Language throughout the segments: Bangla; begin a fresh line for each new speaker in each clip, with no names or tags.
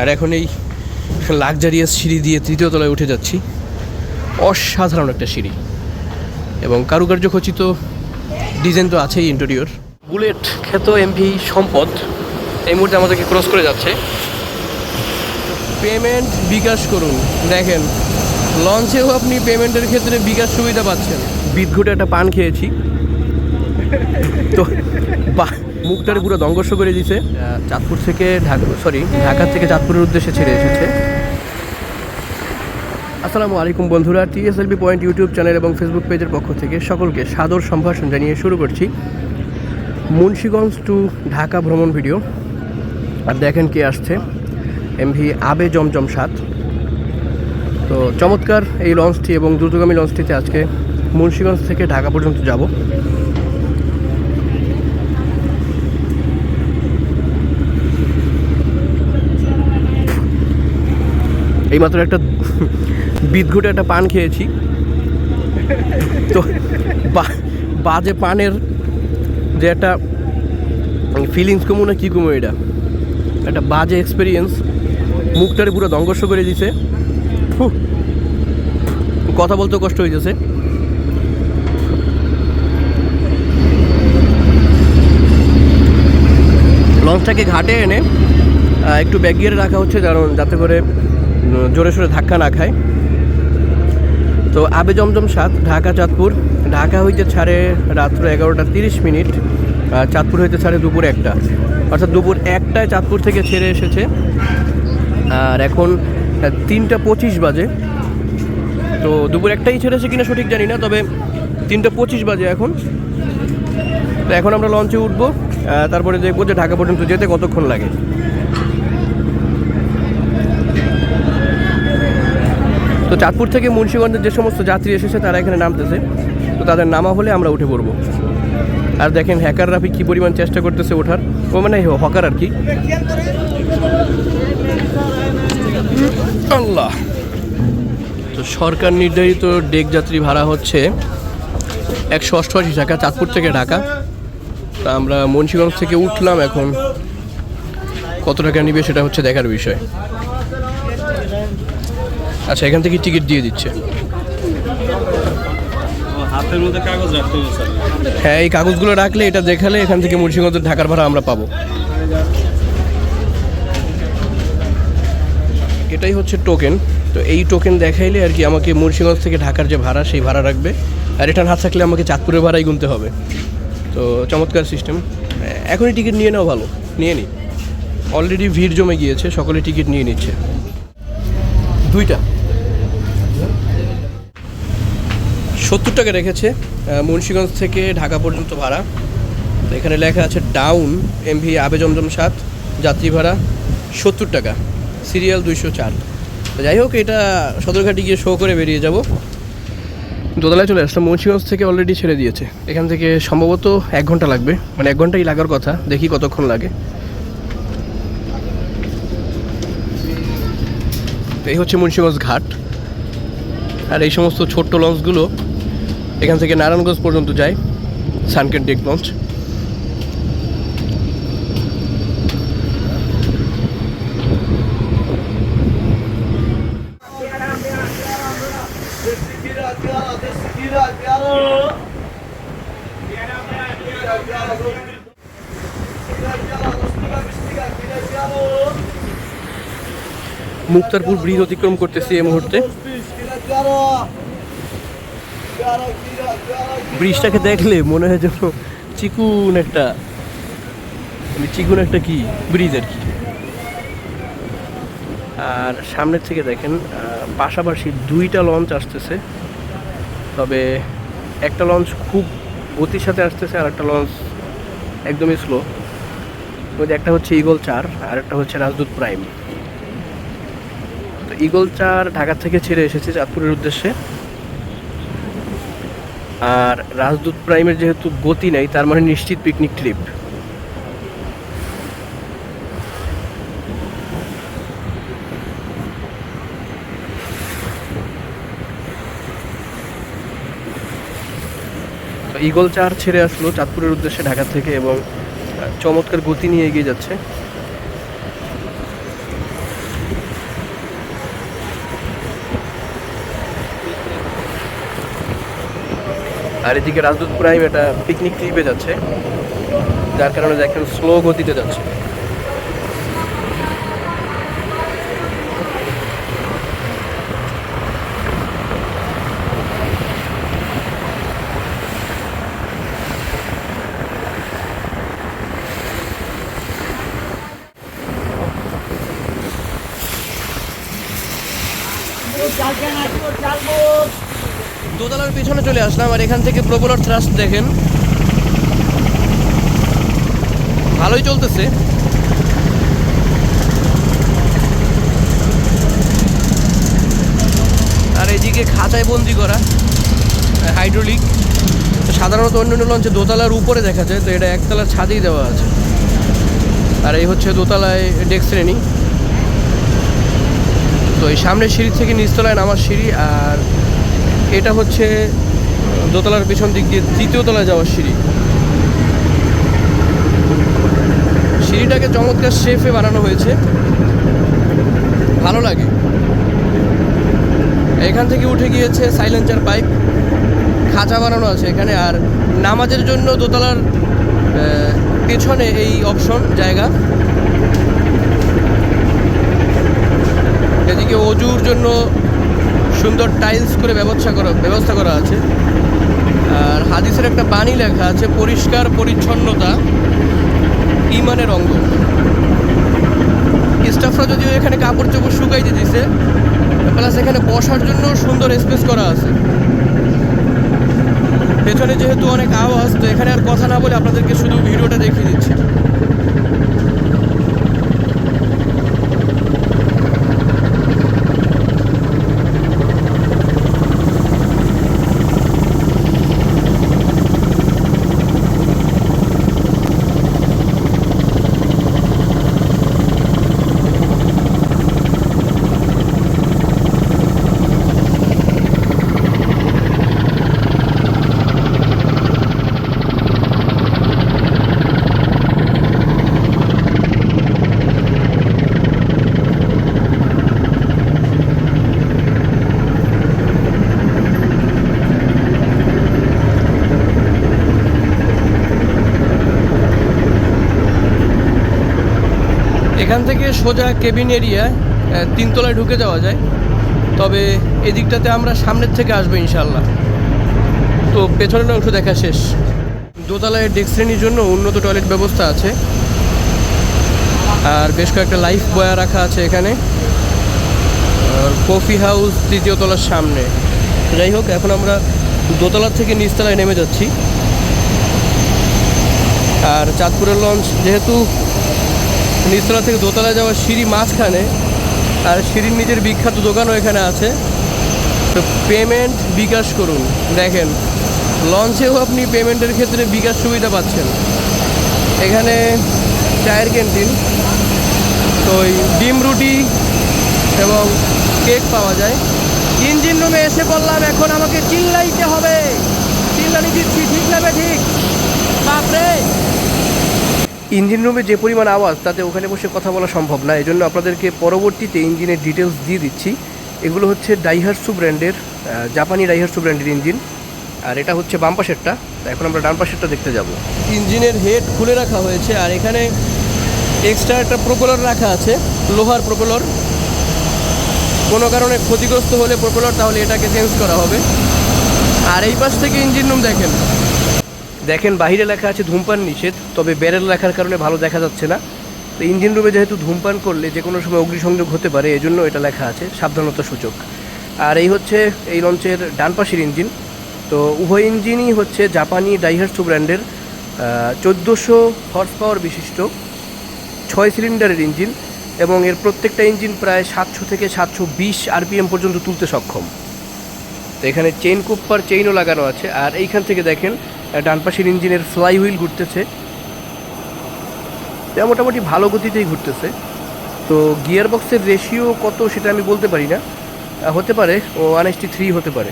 আর এখন এই লাক্সারিয়াস সিঁড়ি দিয়ে তৃতীয় তলায় উঠে যাচ্ছি। অসাধারণ একটা সিঁড়ি। এবং কারুকার্য খচিত ডিজাইন তো আছেই ইন্টেরিয়র বুলেট খ্যাত এমভি সম্পদ এই মুহূর্তে আমাদেরকে ক্রস করে যাচ্ছে। পেমেন্ট বিকাশ করুন। দেখেন লঞ্চেও আপনি পেমেন্টের ক্ষেত্রে বিকাশ সুবিধা পাচ্ছেন। বিদঘুটে একটা পান খেয়েছি। তো মুখটারে পুরো দঙ্গস্ব করে দিছে। চাঁদপুর থেকে ঢাকা সরি ঢাকা থেকে চাঁদপুরের উদ্দেশ্যে ছেড়ে এসেছে। আসসালামু আলাইকুম বন্ধুরা, টিএসএলবি পয়েন্ট ইউটিউব চ্যানেল এবং ফেসবুক পেজের পক্ষ থেকে সকলকে সাদর সম্ভাষণ জানিয়ে শুরু করছি। মুন্সীগঞ্জ টু ঢাকা ভ্রমণ ভিডিও আর দেখেন কে আসছে, এমভি আবে জমজম সাত। তো চমৎকার এই লঞ্চটি এবং দ্রুতগামী লঞ্চটিতে আজকে মুন্সীগঞ্জ থেকে ঢাকা পর্যন্ত যাব। এইমাত্র একটা বিদঘুটে একটা পান খেয়েছি। তো বাজে পানের যে একটা ফিলিংস কমু না কী কমু এটা? একটা বাজে এক্সপিরিয়েন্স মুখটারে পুরো দঙ্গস্ব করে দিছে। কথা বলতেও কষ্ট হইতেছে। লঞ্চটাকে ঘাটে এনে একটু ব্যাগ গিয়ারে রাখা হচ্ছে, কারণ যাতে করে জোরে সোরে ধাক্কা না খায়। তো আবে জমজম সাত, ঢাকা, চাঁদপুর। ঢাকা হইতে ছাড়ে রাত্র এগারোটা তিরিশ মিনিট চাঁদপুর হইতে ছাড়ে দুপুর একটা। অর্থাৎ দুপুর একটায় চাঁদপুর থেকে ছেড়ে এসেছে। আর এখন তিনটা পঁচিশ বাজে। তো দুপুর একটাই ছেড়েছে কিনা সঠিক জানি না, তবে তিনটা পঁচিশ বাজে এখন। তো এখন আমরা লঞ্চে উঠবো তারপরে দেখব যে ঢাকা পর্যন্ত যেতে কতক্ষণ লাগে। তো চাঁদপুর থেকে মুন্সিগঞ্জের যে সমস্ত যাত্রী এসেছে, তারা এখানে নামতেছে। তো তাদের নামা হলে আমরা উঠে পড়ব। আর দেখেন হ্যাকার রাফি কী পরিমাণ চেষ্টা করতেছে ওঠার। ও মানে হকার আর কি। আল্লাহ। তো সরকার নির্ধারিত ডেক যাত্রী ভাড়া হচ্ছে একশো অষ্টআশি টাকা, চাঁদপুর থেকে ঢাকা। তা আমরা মুন্সিগঞ্জ থেকে উঠলাম এখন। কত টাকা নিবে সেটা হচ্ছে দেখার বিষয়। আচ্ছা এখান থেকে টিকিট দিয়ে দিচ্ছে।
হাতের মধ্যে কাগজ রাখতে হবে স্যার।
হ্যাঁ এই কাগজগুলো রাখলে এটা দেখালে এখান থেকে মুন্সিগঞ্জের ঢাকার ভাড়া আমরা পাবো। এটাই হচ্ছে টোকেন তো এই টোকেন দেখাইলে আর কি আমাকে মুন্সিগঞ্জ থেকে ঢাকার যে ভাড়া সেই ভাড়া রাখবে। আর এটা না থাকলে আমাকে চাঁদপুরের ভাড়াই গুনতে হবে। তো চমৎকার সিস্টেম এখনই টিকিট নিয়ে নেওয়া ভালো নিয়ে নিই অলরেডি ভিড় জমে গিয়েছে সকলে টিকিট নিয়ে নিচ্ছে। দুইটা। সত্তর টাকা রেখেছে মুন্সিগঞ্জ থেকে ঢাকা পর্যন্ত ভাড়া। তো এখানে লেখা আছে, ডাউন, এমভি, আবে জমজম সাত, যাত্রী ভাড়া সত্তর টাকা সিরিয়াল দুইশো চার। যাই হোক, এটা সদরঘাটে গিয়ে শো করে বেরিয়ে যাব। দোতলায় চলে আসলাম, মুন্সিগঞ্জ থেকে অলরেডি ছেড়ে দিয়েছে। এখান থেকে সম্ভবত এক ঘণ্টা লাগবে মানে এক ঘন্টাই লাগার কথা, দেখি কতক্ষণ লাগে। এই হচ্ছে মুন্সিগঞ্জ ঘাট। আর এই সমস্ত ছোট্ট লঞ্চগুলো এখান থেকে নারায়ণগঞ্জ পর্যন্ত যায় sunken deck launch Muktarpur bridge অতিক্রম করতেছি এই মুহূর্তে। ব্রিজটাকে দেখলে মনে হয় যেন চিকুন একটা মানে চিকুন একটা কি, ব্রিজ আর কি। আর সামনের থেকে দেখেন পাশাপাশি দুইটা লঞ্চ আসতেছে। তবে একটা লঞ্চ খুব গতির সাথে আসতেছে, আর একটা লঞ্চ একদমই স্লো ওই একটা হচ্ছে ইগল চার আর একটা হচ্ছে রাজদূত প্রাইম তো ইগল চার ঢাকা থেকে ছেড়ে এসেছে চাঁদপুরের উদ্দেশ্যে। আর রাজদূত প্রাইমের যেহেতু গতি নেই, তার মানে নিশ্চিত পিকনিক ট্রিপ ইগল চার ছেড়ে আসলো চাঁদপুরের উদ্দেশ্যে ঢাকা থেকে এবং চমৎকার গতি নিয়ে এগিয়ে যাচ্ছে। আর এদিকে রাজদূত প্রাইম এটা পিকনিক ট্রিপে যাচ্ছে। যার কারণে দেখেন স্লো গতিতে যাচ্ছে। দোতলার পিছনে চলে আসলাম আর এখান থেকে প্রবলার থ্রাস্ট দেখেন। ভালোই চলতেছে। আর এদিকে খাঁচায় বন্দি করা হাইড্রোলিক তো সাধারণত অন্যান্য লঞ্চে দোতলার উপরে দেখা যায়, তো এটা একতলার ছাদেই দেওয়া আছে। আর এই হচ্ছে দোতলায় ডেক শ্রেণি। তো এই সামনের সিঁড়ি থেকে নিচতলায় নামার সিঁড়ি আর এটা হচ্ছে দোতলার পেছন দিক দিয়ে তৃতীয় তলায় যাওয়ার সিঁড়ি। সিঁড়িটাকে চমৎকার শেফে বানানো হয়েছে। ভালো লাগে। এখান থেকে উঠে গিয়েছে সাইলেন্সার পাইপ খাঁচা বানানো আছে এখানে, আর নামাজের জন্য দোতলার পেছনে এই অপশন জায়গা। এদিকে অজুর জন্য সুন্দর টাইলস করে ব্যবস্থা করা ব্যবস্থা করা আছে। আর হাদিসের একটা বাণী লেখা আছে, পরিষ্কার পরিচ্ছন্নতা ইমানের অঙ্গ। স্টাফরা যদিও এখানে কাপড় চোপড় শুকাইতে দিছে প্লাস এখানে বসার জন্য সুন্দর স্পেস করা আছে। পেছনে যেহেতু অনেক আওয়াজ, তো এখানে আর কথা না বলে আপনাদেরকে শুধু ভিডিওটা দেখিয়ে দিচ্ছি। এখান থেকে সোজা কেবিন এরিয়া তিনতলায় ঢুকে যাওয়া যায়। তবে এদিকটাতে আমরা সামনের থেকে আসব ইনশাল্লাহ তো পেছনের অংশ দেখা শেষ। দোতলায় ডেস্ক শ্রেণির জন্য উন্নত টয়লেট ব্যবস্থা আছে। আর বেশ কয়েকটা লাইফ বয়া রাখা আছে এখানে। কফি হাউস তৃতীয় তলার সামনে। যাই হোক, এখন আমরা দোতলার থেকে নিচতলায় নেমে যাচ্ছি। আর চাঁদপুরের লঞ্চ যেহেতু নিচতলা থেকে দোতলায় যাওয়ার সিঁড়ি মাঝখানে, আর সিঁড়ির নিজের বিখ্যাত দোকানও এখানে আছে। তো পেমেন্ট বিকাশ করুন। দেখেন, লঞ্চেও আপনি পেমেন্টের ক্ষেত্রে বিকাশ সুবিধা পাচ্ছেন। এখানে চায়ের ক্যান্টিন তো ওই ডিম রুটি এবং কেক পাওয়া যায়। ইঞ্জিন রুমে এসে বললাম, এখন আমাকে চিল্লাইতে হবে চিল্লানি দিচ্ছি ঠিক নেবে ঠিক বাপরে ইঞ্জিন রুমে যে পরিমাণ আওয়াজ, তাতে ওখানে বসে কথা বলা সম্ভব না। এই জন্য আপনাদেরকে পরবর্তীতে ইঞ্জিনের ডিটেলস দিয়ে দিচ্ছি। এগুলো হচ্ছে ডাইহারসু ব্র্যান্ডের জাপানি ডাইহারসু ব্র্যান্ডের ইঞ্জিন। আর এটা হচ্ছে বাম পাশেরটা। এখন আমরা ডান পাশেরটা দেখতে যাব। ইঞ্জিনের হেড খুলে রাখা হয়েছে, আর এখানে এক্সট্রা একটা প্রোপেলর রাখা আছে, লোহার প্রোপেলর। কোনো কারণে ক্ষতিগ্রস্ত হলে প্রোপেলর, তাহলে এটাকে চেঞ্জ করা হবে। আর এই পাশ থেকে ইঞ্জিন রুম দেখেন। দেখেন বাইরে লেখা আছে ধূমপান নিষেধ, তবে ব্যারেল লেখার কারণে ভালো দেখা যাচ্ছে না। তো ইঞ্জিন রুমে যেহেতু ধূমপান করলে যে কোনো সময় অগ্নিসংযোগ হতে পারে, এজন্য এটা লেখা আছে, সাবধানতা সূচক। আর এই হচ্ছে এই লঞ্চের ডান পাশের ইঞ্জিন। তো উভয় ইঞ্জিনই হচ্ছে জাপানি ডাইহার্সু ব্র্যান্ডের চোদ্দোশো হর্স পাওয়ার বিশিষ্ট ছয় সিলিন্ডারের ইঞ্জিন এবং এর প্রত্যেকটা ইঞ্জিন প্রায় সাতশো থেকে সাতশো বিশ আরপিএম পর্যন্ত তুলতে সক্ষম। তো এখানে চেইন কুপ্পার চেইনও লাগানো আছে। আর এইখান থেকে দেখেন ডান পাশের ইঞ্জিনের ফ্লাই হুইল ঘুরতেছে। এটা মোটামুটি ভালো গতিতেই ঘুরতেছে। তো গিয়ার বক্সের রেশিও কত সেটা আমি বলতে পারি না। হতে পারে, ও ওয়ান এসটি থ্রি হতে পারে।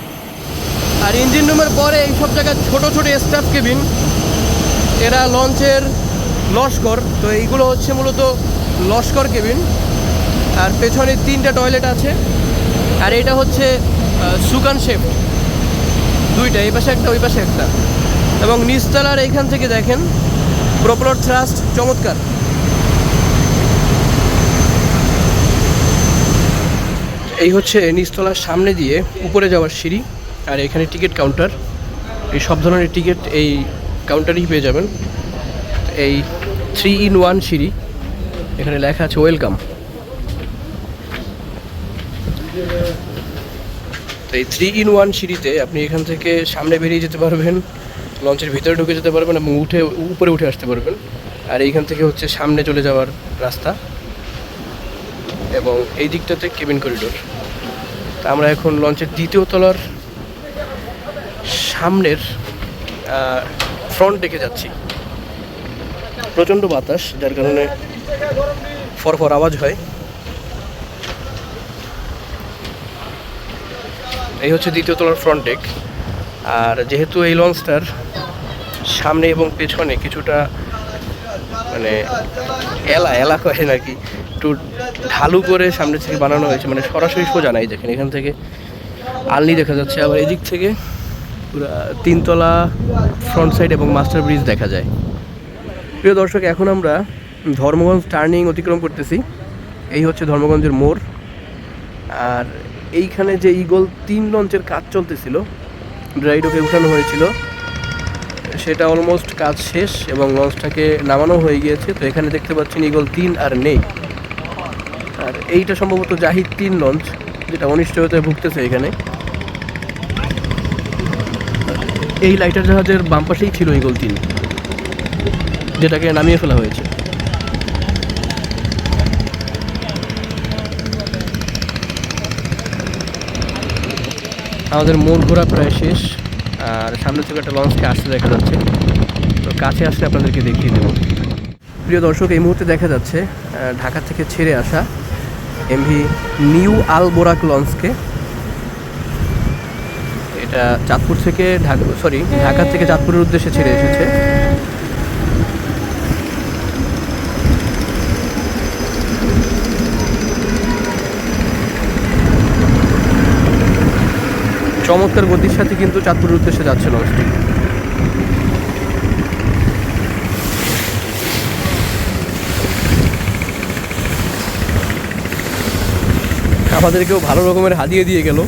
আর ইঞ্জিন রুমের পরে এই সব জায়গায় ছোটো ছোটো স্টাফ কেবিন এরা লঞ্চের লস্কর। তো এইগুলো হচ্ছে মূলত লস্কর কেবিন আর পেছনে তিনটা টয়লেট আছে। আর এটা হচ্ছে সুকান শেফ দুইটা, এই পাশে একটা, ওই পাশে একটা। এবং নিচতলার এইখান থেকে দেখেন প্রপলার থ্রাস্ট চমৎকার। এই হচ্ছে নিচতলার সামনে দিয়ে উপরে যাওয়ার সিঁড়ি আর এখানে টিকিট কাউন্টার। এই সব ধরনের টিকিট এই কাউন্টারেই পেয়ে যাবেন। এই থ্রি ইন ওয়ান সিঁড়ি, এখানে লেখা আছে ওয়েলকাম। তো এই থ্রি ইন ওয়ান সিঁড়িতে আপনি এখান থেকে সামনে বেরিয়ে যেতে পারবেন। লঞ্চের ভিতরে ঢুকে যেতে পারবেন এবং উঠে, উপরে উঠে আসতে পারবেন। আর এইখান থেকে হচ্ছে সামনে চলে যাওয়ার রাস্তা এবং এই দিকটাতে কেবিন করিডোর। তা আমরা এখন লঞ্চের দ্বিতীয় তলার সামনের ফ্রন্ট ডেকে যাচ্ছি। প্রচণ্ড বাতাস, যার কারণে ফরফর আওয়াজ হয়। এই হচ্ছে দ্বিতীয় তলার ফ্রন্ট ডেক আর যেহেতু এই লঞ্চটার সামনে এবং পেছনে কিছুটা মানে এলা এলা করে নাকি একটু ঢালু করে সামনে থেকে বানানো হয়েছে। মানে সরাসরি সোজা নাই দেখেন, এখান থেকে আলনি দেখা যাচ্ছে। আবার এদিক থেকে পুরো তিনতলা ফ্রন্ট সাইড এবং মাস্টার ব্রিজ দেখা যায়। প্রিয় দর্শক, এখন আমরা ধর্মগঞ্জ টার্নিং অতিক্রম করতেছি। এই হচ্ছে ধর্মগঞ্জের মোড়। আর এইখানে যে ইগল তিন লঞ্চের কাজ চলতেছিল ড্রাইডোকে উঠানো হয়েছিল। সেটা অলমোস্ট কাজ শেষ এবং লঞ্চটাকে নামানো হয়ে গিয়েছে। তো এখানে দেখতে পাচ্ছেন ইগল তিন আর নেই। আর এইটা সম্ভবত জাহিদ তিন লঞ্চ যেটা অনিশ্চয়তায় ভুগতেছে এখানে। এই লাইটার জাহাজের বাম পাশেই ছিল ইগল তিন, যেটাকে নামিয়ে ফেলা হয়েছে। আমাদের মোড় ঘোরা প্রায় শেষ। আর সামনে থেকে একটা লঞ্চকে আসতে দেখা যাচ্ছে। তো কাছে আসলে আপনাদেরকে দেখিয়ে দেব। প্রিয় দর্শক, এই মুহূর্তে দেখা যাচ্ছে ঢাকা থেকে ছেড়ে আসা এমভি নিউ আল বোরাক লঞ্চকে এটা চাঁদপুর থেকে ঢাকা সরি ঢাকা থেকে চাঁদপুরের উদ্দেশ্যে ছেড়ে এসেছে। চমৎকার গতির সাথে কিন্তু চাঁদপুরের উদ্দেশ্যে যাচ্ছে লঞ্চটি আমাদেরকেও ভালো রকমের হাদিয়ে দিয়ে গেল।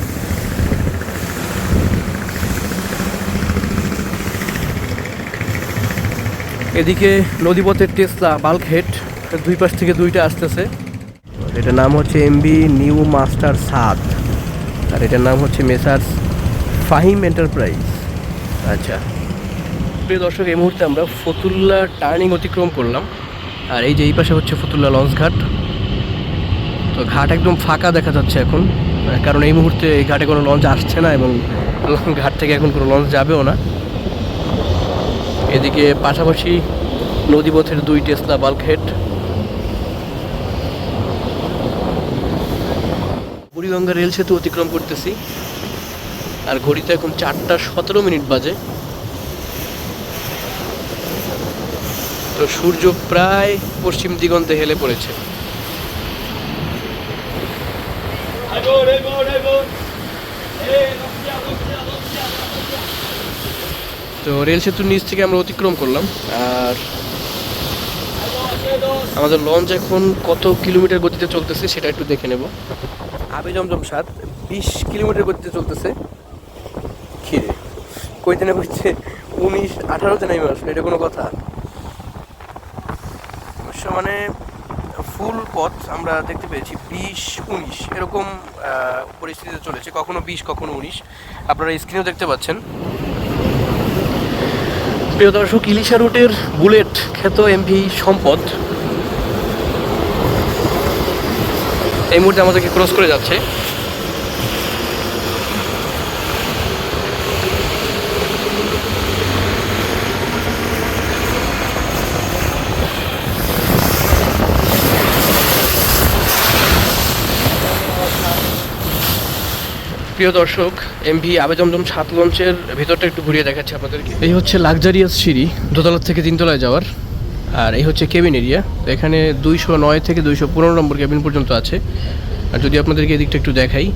এদিকে নদীপথের টেসলা বাল্ক হেড দুই পাশ থেকে দুইটা আসতেছে। এটার নাম হচ্ছে এমবি নিউ মাস্টার সাত। আর এটার নাম হচ্ছে মেসার্স ফাহিম এন্টারপ্রাইজ। আচ্ছা। প্রিয় দর্শক, এই মুহূর্তে আমরা ফতুল্লা টার্নিং অতিক্রম করলাম। আর এই যে এই পাশে হচ্ছে ফতুল্লা লঞ্চ ঘাট। তো ঘাট একদম ফাঁকা দেখা যাচ্ছে এখন। কারণ এই মুহূর্তে এই ঘাটে কোনো লঞ্চ আসছে না এবং ঘাট থেকে এখন কোনো লঞ্চ যাবেও না। এদিকে পাশাপাশি নদীপথের দুই Tesla bulkhead Buriganga rail সেতু অতিক্রম করতেছি। আর ঘড়িতে এখন চারটা সতেরো মিনিট বাজে। তো সূর্য প্রায় পশ্চিম দিগন্তে হেলে পড়েছে। তো রেল সেতুর নিচ থেকে আমরা অতিক্রম করলাম, আর আমাদের লঞ্চ এখন কত কিলোমিটার গতিতে চলতেছে সেটা একটু দেখে নেব। আবে জমজম সাত, বিশ কিলোমিটার গতিতে চলতেছে। কই দিনে হচ্ছে উনিশ আঠারোতে নেমে আসলো, এটা কোনো কথা। অবশ্য মানে ফুল পথ আমরা দেখতে পেয়েছি বিশ, উনিশ, এরকম পরিস্থিতিতে চলেছে। কখনো বিশ, কখনো উনিশ। আপনারা স্ক্রিনেও দেখতে পাচ্ছেন। প্রিয় দর্শক, ইলিশা রুটের বুলেট খ্যাত এমভি সম্পদ। এই মুহূর্তে আমাদেরকে ক্রস করে যাচ্ছে। প্রিয় দর্শক এমভি আবেদমদম সাত লঞ্চের ভেতরটা একটু ঘুরিয়ে দেখাচ্ছি আপনাদেরকে। এই হচ্ছে লাক্সারিয়াস সিঁড়ি, দোতলার থেকে তিনতলায় যাওয়ার, আর এই হচ্ছে কেবিন এরিয়া। এখানে দুইশো নয় থেকে দুইশো পনেরো নম্বর কেবিন পর্যন্ত আছে। আর যদি আপনাদেরকে এদিকটা একটু দেখাই,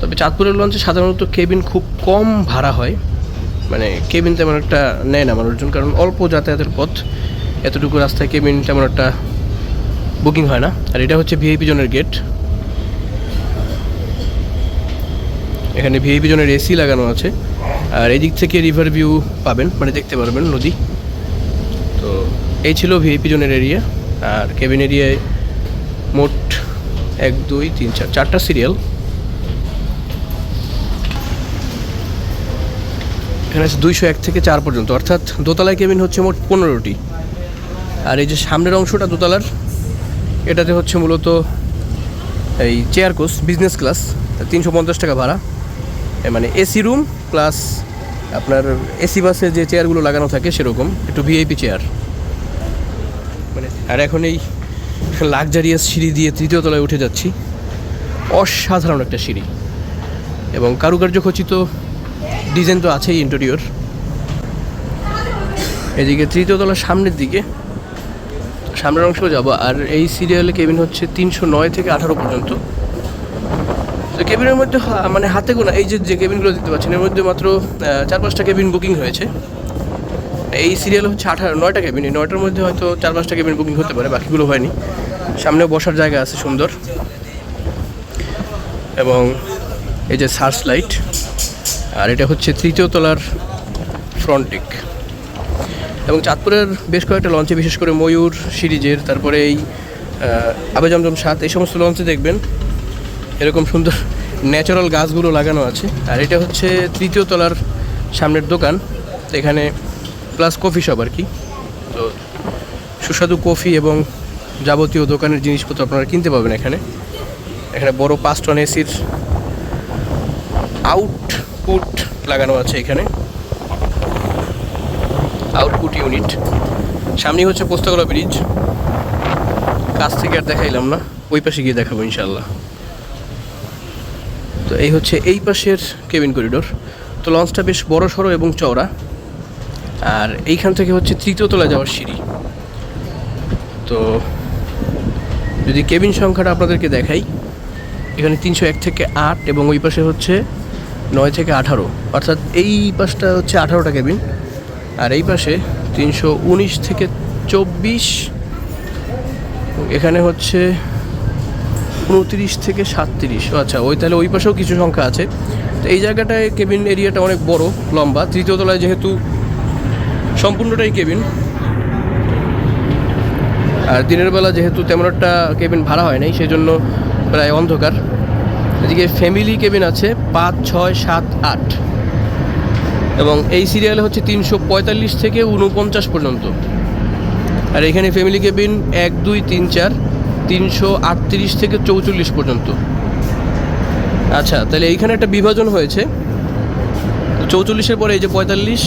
তবে চাঁদপুরের লঞ্চে সাধারণত কেবিন খুব কম ভাড়া হয়। মানে কেবিন তেমন একটা নেয় না মানুষজন কারণ অল্প যাতায়াতের পথ। এতটুকু রাস্তায় কেবিন তেমন একটা বুকিং হয় না। আর এটা হচ্ছে ভিআইপি জনের গেট এখানে ভিআইপি জনের এসি লাগানো আছে। আর এই দিক থেকে রিভার ভিউ পাবেন মানে দেখতে পারবেন নদী। তো এই ছিল ভিআইপি জনের এরিয়া আর কেবিন এরিয়ায় মোট এক, দুই, তিন, চার, চারটা সিরিয়াল এখানে আছে দুইশো এক থেকে চার পর্যন্ত। অর্থাৎ দোতলায় কেবিন হচ্ছে মোট পনেরোটি। আর এই যে সামনের অংশটা দোতলার, এটাতে হচ্ছে মূলত এই চেয়ার কোচ বিজনেস ক্লাস তিনশো পঞ্চাশ টাকা ভাড়া। মানে এসি রুম প্লাস আপনার এসি বাসে যে চেয়ারগুলো লাগানো থাকে সেরকম, একটু ভিআইপি চেয়ার। মানে আর এখন এই লাক্সারিয়াস সিঁড়ি দিয়ে তৃতীয় তলায় উঠে যাচ্ছি। অসাধারণ একটা সিঁড়ি। এবং কারুকার্য খচিত ডিজাইন তো আছেই ইন্টেরিয়র এদিকে তৃতীয় তলার সামনের দিকে, সামনের অংশ যাব। আর এই সিরিয়ালে কেবিন হচ্ছে তিনশো নয় থেকে আঠারো পর্যন্ত। তো কেবিনের মধ্যে মানে হাতে গোনা এই যে যে কেবিনগুলো দেখতে পাচ্ছেন এর মধ্যে মাত্র চার পাঁচটা কেবিন বুকিং হয়েছে। এই সিরিয়াল হচ্ছে আঠারো নয়টা কেবিন এই নয়টার মধ্যে হয়তো চার পাঁচটা কেবিন বুকিং হতে পারে বাকিগুলো হয়নি। সামনে বসার জায়গা আছে সুন্দর। এবং এই যে সার্চ লাইট আর এটা হচ্ছে তৃতীয় তলার ফ্রন্টিক এবং চাঁদপুরের বেশ কয়েকটা লঞ্চে বিশেষ করে ময়ূর সিরিজের তারপরে এই আহ, আবে জমজম সাত এই সমস্ত লঞ্চে দেখবেন। এরকম সুন্দর ন্যাচারাল গাছগুলো লাগানো আছে। আর এটা হচ্ছে তৃতীয় তলার সামনের দোকান। এখানে প্লাস কফি শপ আর কি। তো সুস্বাদু কফি এবং যাবতীয় দোকানের জিনিসপত্র আপনারা কিনতে পাবেন এখানে। এখানে বড় পাঁচ টন এসির আউটপুট লাগানো আছে এখানে। আউটপুট ইউনিট সামনেই হচ্ছে পোস্তকলা ব্রিজ কাছ থেকে আর দেখাইলাম না। ওই পাশে গিয়ে দেখাবো ইনশাল্লাহ তো এই হচ্ছে এই পাশের কেবিন করিডোর। তো লঞ্চটা বেশ বড় সড়ো এবং চওড়া। আর এইখান থেকে হচ্ছে তৃতীয় তলায় যাওয়ার সিঁড়ি। তো যদি কেবিন সংখ্যাটা আপনাদেরকে দেখাই, এখানে তিনশো এক থেকে আট এবং ওই পাশে হচ্ছে নয় থেকে আঠারো। অর্থাৎ এই পাশটা হচ্ছে আঠারোটা কেবিন। আর এই পাশে তিনশো উনিশ থেকে চব্বিশ। এখানে হচ্ছে উনত্রিশ থেকে সাতত্রিশ। আচ্ছা ওই তাহলে ওই পাশেও কিছু সংখ্যা আছে। তো এই জায়গাটায় কেবিন এরিয়াটা অনেক বড়, লম্বা। তৃতীয় তলায় যেহেতু সম্পূর্ণটাই কেবিন। আর দিনের বেলা যেহেতু তেমন একটা কেবিন ভাড়া হয় নাই সেই জন্য প্রায় অন্ধকার। এদিকে ফ্যামিলি কেবিন আছে পাঁচ, ছয়, সাত, আট। এবং এই সিরিয়ালে হচ্ছে তিনশো পঁয়তাল্লিশ থেকে উনপঞ্চাশ পর্যন্ত। আর এখানে ফ্যামিলি কেবিন এক, দুই, তিন, চার। তিনশো আটত্রিশ থেকে চৌচল্লিশ পর্যন্ত। আচ্ছা তাহলে এইখানে একটা বিভাজন হয়েছে। চৌচল্লিশের পরে এই যে পঁয়তাল্লিশ,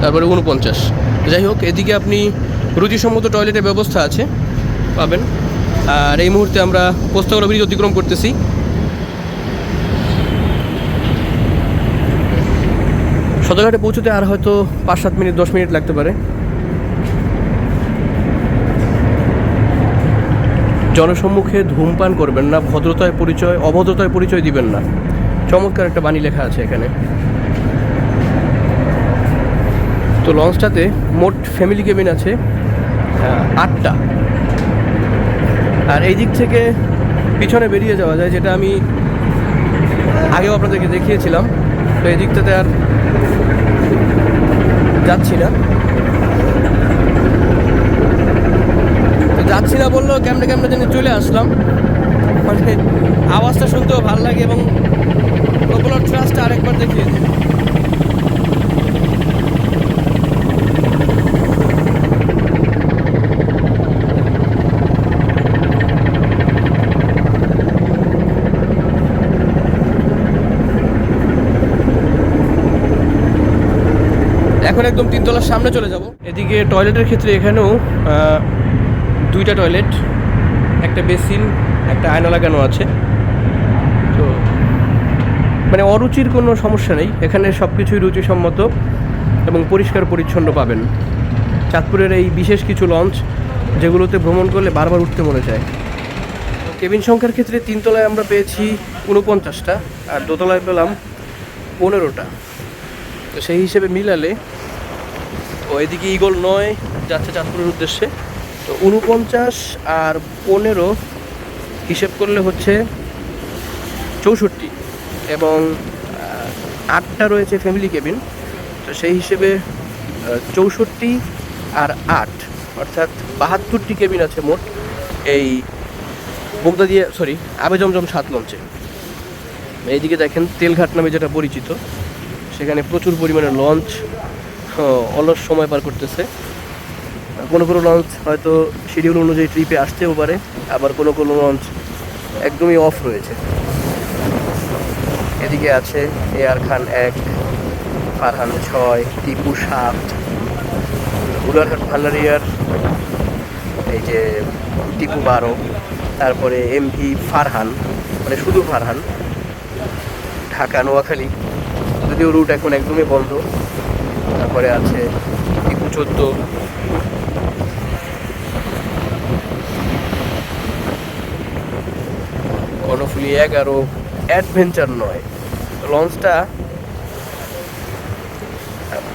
তারপরে উনপঞ্চাশ যাই হোক, এদিকে আপনি রুচিসম্মত টয়লেটের ব্যবস্থা আছে, পাবেন। আর এই মুহূর্তে আমরা পোস্তগর ব্রিজ অতিক্রম করতেছি। সদরঘাটে পৌঁছতে আর হয়তো পাঁচ সাত মিনিট, দশ মিনিট লাগতে পারে। জনসম্মুখে ধূমপান করবেন না, ভদ্রতায় পরিচয়, অভদ্রতায় পরিচয় দিবেন না। চমৎকার একটা বাণী লেখা আছে এখানে। তো লঞ্চটাতে মোট ফ্যামিলি কেবিন আছে আটটা। আর এই দিক থেকে পিছনে বেরিয়ে যাওয়া যায়, যেটা আমি আগেও আপনাদেরকে দেখিয়েছিলাম। তো এই দিকটাতে আর যাচ্ছি না। যাচ্ছি না বললেও কেমনে কেমনে যেন চলে আসলাম। মানে আওয়াজটা শুনতেও ভালো লাগে এবং প্রপোলার ট্রাস্টটা আরেকবার দেখিয়ে এখন একদম তিনতলার সামনে চলে যাব। এদিকে টয়লেটের ক্ষেত্রে এখানেও দুইটা টয়লেট একটা বেসিন একটা আয়না লাগানো আছে। তো মানে অরুচির কোনো সমস্যা নেই। এখানে সব কিছুই রুচিসম্মত এবং পরিষ্কার পরিচ্ছন্ন পাবেন। চাঁদপুরের এই বিশেষ কিছু লঞ্চ যেগুলোতে ভ্রমণ করলে বারবার উঠতে মনে চায়। কেবিন সংখ্যার ক্ষেত্রে তিনতলায় আমরা পেয়েছি উনপঞ্চাশটা আর দোতলায় পেলাম পনেরোটা। তো সেই হিসেবে মিলালে ও এদিকে ইগল নয় যাচ্ছে চাঁদপুরের উদ্দেশ্যে। তো উনপঞ্চাশ আর পনেরো হিসেব করলে হচ্ছে চৌষট্টি এবং আটটা রয়েছে ফ্যামিলি কেবিন তো সেই হিসেবে চৌষট্টি আর আট, অর্থাৎ বাহাত্তরটি কেবিন আছে মোট এই বোগদা দিয়ে সরি আবে জমজম সাত লঞ্চে এইদিকে দেখেন তেলঘাট নামে যেটা পরিচিত, সেখানে প্রচুর পরিমাণে লঞ্চ অলস সময় পার করতেছে। কোনো কোনো লঞ্চ হয়তো শিডিউল অনুযায়ী ট্রিপে আসতেও পারে, আবার কোনো কোনো লঞ্চ একদমই অফ রয়েছে। এদিকে আছে এ আর খান এক ফারহান ছয় টিপু সাত উলারহাট ভান্ডারিয়ার এই যে টিপু বারো, তারপরে এমভি ফারহান মানে শুধু ফারহান ঢাকা, নোয়াখালী, যদিও রুট এখন একদমই বন্ধ। তারপরে আছে টিপু চোদ্দ কর্ণফুলি এগারো অ্যাডভেঞ্চার নয়। লঞ্চটা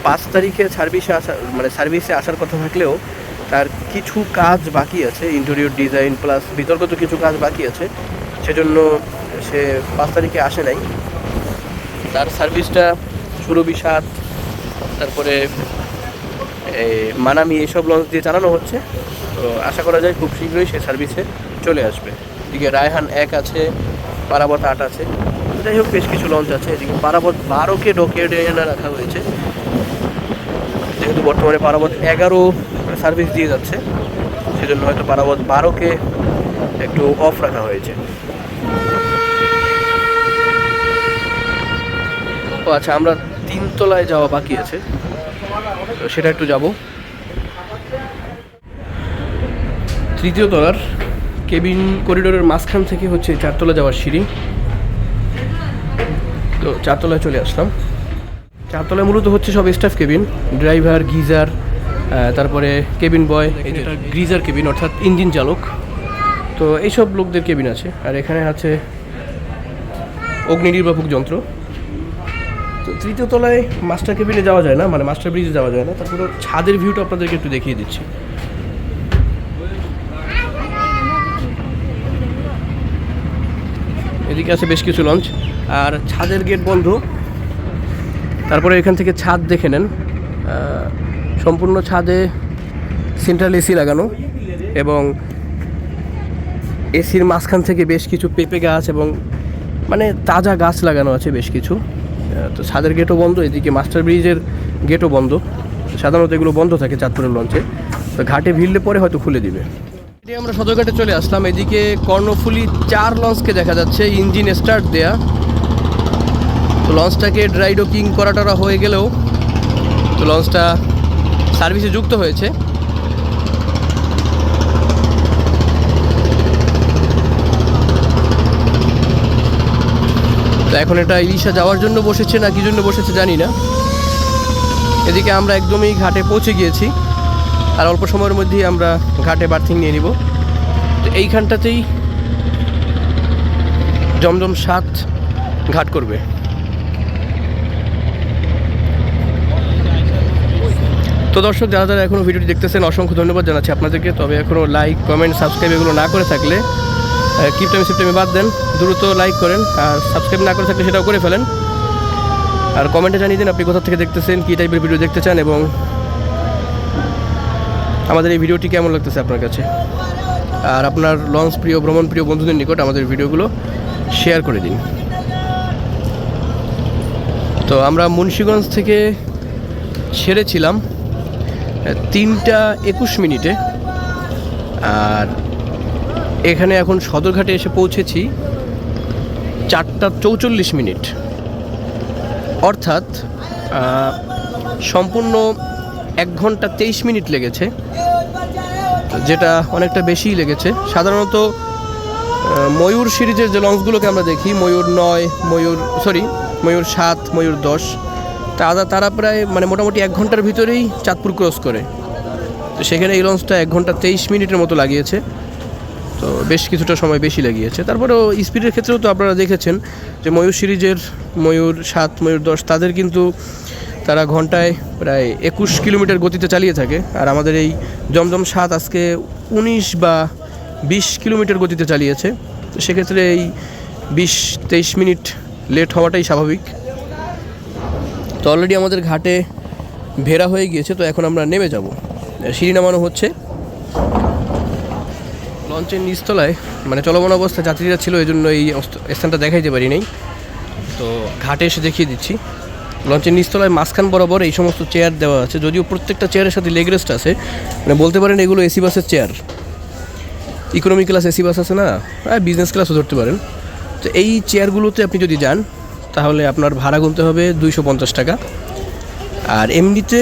পাঁচ তারিখে সার্ভিসে আসা মানে সার্ভিসে আসার কথা থাকলেও তার কিছু কাজ বাকি আছে ইন্টেরিয়র ডিজাইন প্লাস বিতর্কত কিছু কাজ বাকি আছে। সেজন্য সে পাঁচ তারিখে আসে নাই। তার সার্ভিসটা সুরভি সাত তারপরে মানামি এইসব লঞ্চ দিয়ে চালানো হচ্ছে। তো আশা করা যায় খুব শীঘ্রই সে সার্ভিসে চলে আসবে। এদিকে রায়হান এক আছে পারাবত আট আছে। যাই হোক, বেশ কিছু লঞ্চ আছে। এদিকে পারাবত বারোকে ডকে এনে রাখা হয়েছে। যেহেতু বর্তমানে পারাবত এগারো সার্ভিস দিয়ে যাচ্ছে, সেজন্য হয়তো পারাবত বারোকে একটু অফ রাখা হয়েছে। ও আচ্ছা আমরা তিনতলায় যাওয়া বাকি আছে। তো সেটা একটু যাব। তৃতীয় তলার কেবিন করিডোরের মাঝখান থেকে হচ্ছে চারতলা যাওয়ার সিঁড়ি। তো চারতলায় চলে আসলাম। চারতলায় মূলত হচ্ছে সব স্টাফ কেবিন ড্রাইভার গিজার তারপরে কেবিন বয় এই যেটা গ্রিজার কেবিন অর্থাৎ ইঞ্জিন চালক। তো এইসব লোকদের কেবিন আছে। আর এখানে আছে অগ্নি নির্বাপক যন্ত্র। তো তৃতীয় তলায় মাস্টার কেবিনে যাওয়া যায় না মানে মাস্টার ব্রিজে যাওয়া যায় না। তারপরে ছাদের ভিউটা আপনাদেরকে একটু দেখিয়ে দিচ্ছি। এদিকে আছে বেশ কিছু লঞ্চ আর ছাদের গেট বন্ধ। তারপরে এখান থেকে ছাদ দেখে নেন। সম্পূর্ণ ছাদে সেন্ট্রাল এসি লাগানো এবং এসির মাঝখান থেকে বেশ কিছু পেঁপে গাছ এবং মানে তাজা গাছ লাগানো আছে বেশ কিছু। তো ছাদের গেটও বন্ধ, এদিকে মাস্টার ব্রিজের গেটও বন্ধ। সাধারণত এগুলো বন্ধ থাকে চাঁদপুরের লঞ্চে তো ঘাটে ভিড়লে পরে হয়তো খুলে দিবে। আমরা সদরঘাটে চলে আসলাম। এদিকে কর্ণফুলি চার লঞ্চকে দেখা যাচ্ছে, ইঞ্জিন স্টার্ট দেয়া। তো লঞ্চটাকে ড্রাই ডকিং করা টরা হয়ে গেলেও, তো লঞ্চটা সার্ভিসে যুক্ত হয়েছে। তো এখন এটা ইলিশা যাওয়ার জন্য বসেছে না কি জন্য বসেছে জানি না। এদিকে আমরা একদমই ঘাটে পৌঁছে গিয়েছি। আর অল্প সময়ের মধ্যেই আমরা ঘাটে বার্থিং নিয়ে নিব। তো এইখানটাতেই জমজম সাত ঘাট করবে। তো দর্শক, যারা যারা এখনও ভিডিওটি দেখতেছেন, অসংখ্য ধন্যবাদ জানাচ্ছি আপনাদেরকে। তবে এখনও লাইক কমেন্ট সাবস্ক্রাইব এগুলো না করে থাকলে কিপ টাইম সিপটাইমে বাদ দেন। দ্রুত লাইক করেন আর সাবস্ক্রাইব না করে থাকলে সেটাও করে ফেলেন। আর কমেন্টে জানিয়ে দিন আপনি কোথা থেকে দেখতেছেন, কী টাইপের ভিডিও দেখতে চান এবং আমাদের এই ভিডিওটি কেমন লাগতেছে আপনার কাছে? আর আপনার লঞ্চ প্রিয়, ভ্রমণ প্রিয় বন্ধুদের নিকট আমাদের ভিডিওগুলো শেয়ার করে দিন। তো আমরা মুন্সীগঞ্জ থেকে ছেড়েছিলাম, তিনটা একুশ মিনিটে। আর এখানে এখন সদরঘাটে এসে পৌঁছেছি, চারটা চৌচল্লিশ মিনিট। অর্থাৎ সম্পূর্ণ এক ঘণ্টা তেইশ মিনিট লেগেছে, যেটা অনেকটা বেশিই লেগেছে। সাধারণত ময়ূর সিরিজের যে লঞ্চগুলোকে আমরা দেখি, ময়ূর নয়, ময়ূর সরি ময়ূর সাত, ময়ূর দশ, তারা তারা প্রায় মানে মোটামুটি এক ঘণ্টার ভিতরেই চাঁদপুর ক্রস করে। তো সেখানে এই লঞ্চটা এক ঘণ্টা তেইশ মিনিটের মতো লাগিয়েছে। তো বেশ কিছুটা সময় বেশি লাগিয়েছে তারপরেও স্পিডের ক্ষেত্রেও তো আপনারা দেখেছেন যে ময়ূর সিরিজের ময়ূর সাত, ময়ূর দশ, তাদের কিন্তু তারা ঘন্টায় প্রায় একুশ কিলোমিটার গতিতে চালিয়ে থাকে। আর আমাদের এই জমজম সাত আজকে উনিশ বা বিশ কিলোমিটার গতিতে চালিয়েছে। তো সেক্ষেত্রে এই বিশ তেইশ মিনিট লেট হওয়াটাই স্বাভাবিক। তো অলরেডি আমাদের ঘাটে ভেড়া হয়ে গিয়েছে, তো এখন আমরা নেমে যাব। সিঁড়ি নামানো হচ্ছে। লঞ্চের নিচতলায় মানে চলমান অবস্থায় যাত্রীরা ছিল এই জন্য এই স্থানটা দেখাইতে পারি নাই। তো ঘাটে এসে দেখিয়ে দিচ্ছি। লঞ্চের নিচতলায় মাঝখান বরাবর এই সমস্ত চেয়ার দেওয়া আছে। যদিও প্রত্যেকটা চেয়ারের সাথে লেগ রেস্ট আছে। মানে বলতে পারেন এগুলো এসি বাসের chair. Economy class AC bus আছে না? আর বিজনেস ক্লাসও ধরতে পারেন। তো এই চেয়ারগুলোতে আপনি যদি যান, তাহলে আপনার ভাড়া গুনতে হবে দুইশো পঞ্চাশ টাকা। আর এমনিতে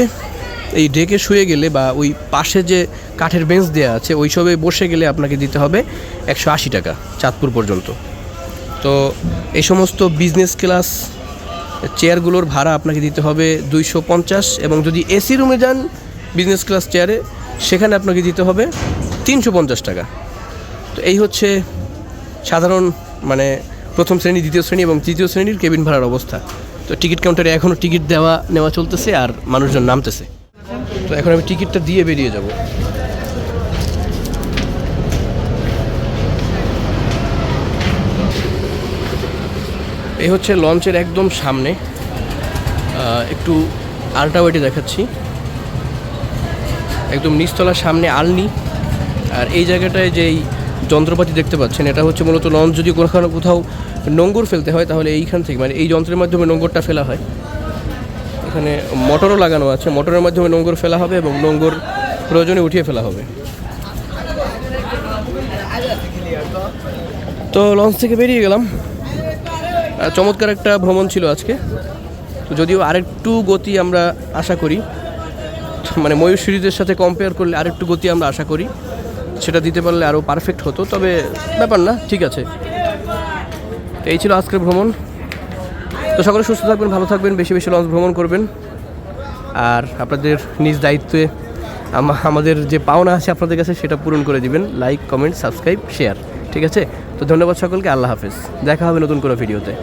এই ডেকে শুয়ে গেলে বা ওই পাশে যে কাঠের বেঞ্চ দেওয়া আছে, ওই সবে বসে গেলে আপনাকে দিতে হবে একশো আশি টাকা চাঁদপুর পর্যন্ত। তো এই সমস্ত বিজনেস ক্লাস চেয়ারগুলোর ভাড়া আপনাকে দিতে হবে দুইশো পঞ্চাশ এবং যদি এসি রুমে যান বিজনেস ক্লাস চেয়ারে সেখানে আপনাকে দিতে হবে তিনশো পঞ্চাশ টাকা। তো এই হচ্ছে সাধারণ মানে প্রথম শ্রেণি, দ্বিতীয় শ্রেণি এবং তৃতীয় শ্রেণির কেবিন ভাড়ার অবস্থা। তো টিকিট কাউন্টারে এখনও টিকিট দেওয়া, নেওয়া চলতেছে আর মানুষজন নামতেছে। তো এখন আমি টিকিটটা দিয়ে বেরিয়ে যাব। এই হচ্ছে লঞ্চের একদম সামনে। একটু আল্ট্রাওয়েটে দেখাচ্ছি। একদম নিচতলার সামনে আলনি। আর এই জায়গাটায় যেই যন্ত্রপাতি দেখতে পাচ্ছেন, এটা হচ্ছে মূলত লঞ্চ। যদি কোথাও কোথাও নোঙ্গর ফেলতে হয়, তাহলে এইখান থেকে মানে এই যন্ত্রের মাধ্যমে নোঙ্গরটা ফেলা হয়। এখানে মোটরও লাগানো আছে, মোটরের মাধ্যমে নোঙ্গর ফেলা হবে এবং নোঙ্গর প্রয়োজনে উঠিয়ে ফেলা হবে। তো লঞ্চ থেকে বেরিয়ে গেলাম। চমৎকার একটা ভ্রমণ ছিল আজকে। তো যদিও আরেকটু গতি আমরা আশা করি মানে ময়ূর সিরিজের সাথে কম্পেয়ার করলে আরেকটু গতি আমরা আশা করি, সেটা দিতে পারলে আরও পারফেক্ট হতো, তবে ব্যাপার না, ঠিক আছে। তো এই ছিল আজকের ভ্রমণ। তো সকলে সুস্থ থাকবেন, ভালো থাকবেন, বেশি বেশি লঞ্চ ভ্রমণ করবেন। আর আপনাদের নিজ দায়িত্বে আমাদের যে পাওনা আছে আপনাদের কাছে, সেটা পূরণ করে দিবেন। লাইক কমেন্ট সাবস্ক্রাইব শেয়ার ঠিক আছে? তো ধন্যবাদ সকলকে আল্লাহ হাফিজ। দেখা হবে নতুন কোনো ভিডিওতে।